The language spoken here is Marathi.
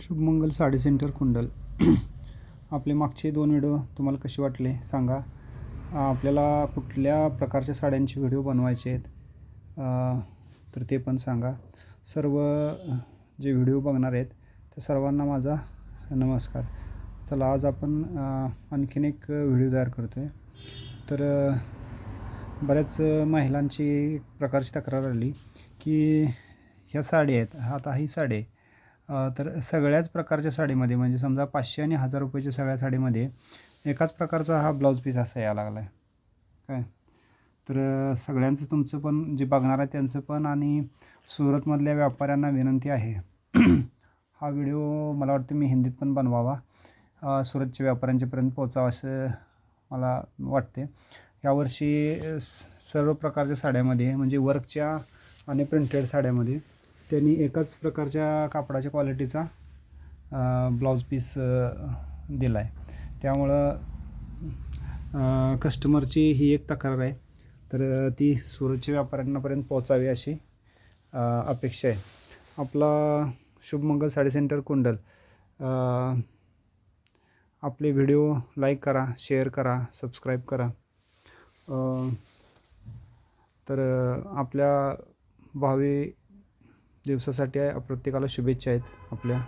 शुभमंगल साडी सेंटर कुंडल. आपले मागचे दोन व्हिडिओ तुम्हाला कसे वाटले सांगा. आपल्याला कुठल्या प्रकारच्या साड्यांचे व्हिडिओ बनवायचे आहेत तर ते पण सांगा. सर्व जे व्हिडिओ बघणार आहेत त्या सर्वांना माझा नमस्कार. चला आज आपण आणखीन एक व्हिडिओ तयार करतो आहे तर बऱ्याच महिलांची एक प्रकारची तक्रार आली की ह्या साड्या आहेत आता ही साडी आहे. तर सगळ्याच प्रकारच्या साडीमध्ये म्हणजे समजा पाचशे आणि हजार रुपयाच्या सगळ्या साडीमध्ये एकाच प्रकारचा हा ब्लाऊज पीस असा यायला लागला आहे काय? तर सगळ्यांचं तुमचं पण जे बघणार आहे त्यांचं पण आणि सुरतमधल्या व्यापाऱ्यांना विनंती आहे. हा व्हिडिओ मला वाटतं मी हिंदीत पण बनवावा. सुरतच्या व्यापाऱ्यांच्यापर्यंत पोचावा असं मला वाटते यावर्षी स- सर्व प्रकारच्या साड्यामध्ये म्हणजे वर्कच्या आणि प्रिंटेड साड्यामध्ये त्यांनी एकाच प्रकारच्या कापडाच्या क्वालिटीचा ब्लाऊज पीस दिला आहे त्यामुळं कस्टमरची ही एक तक्रार आहे. तर ती सुरतच्या व्यापाऱ्यांनापर्यंत पोहोचावी अशी अपेक्षा आहे. आपला शुभमंगल साडी सेंटर कुंडल आपले व्हिडिओ लाईक करा शेअर करा सबस्क्राईब करा. तर आपल्या भावी दिवसासाठी प्रत्येकाला शुभेच्छा आहेत आपल्या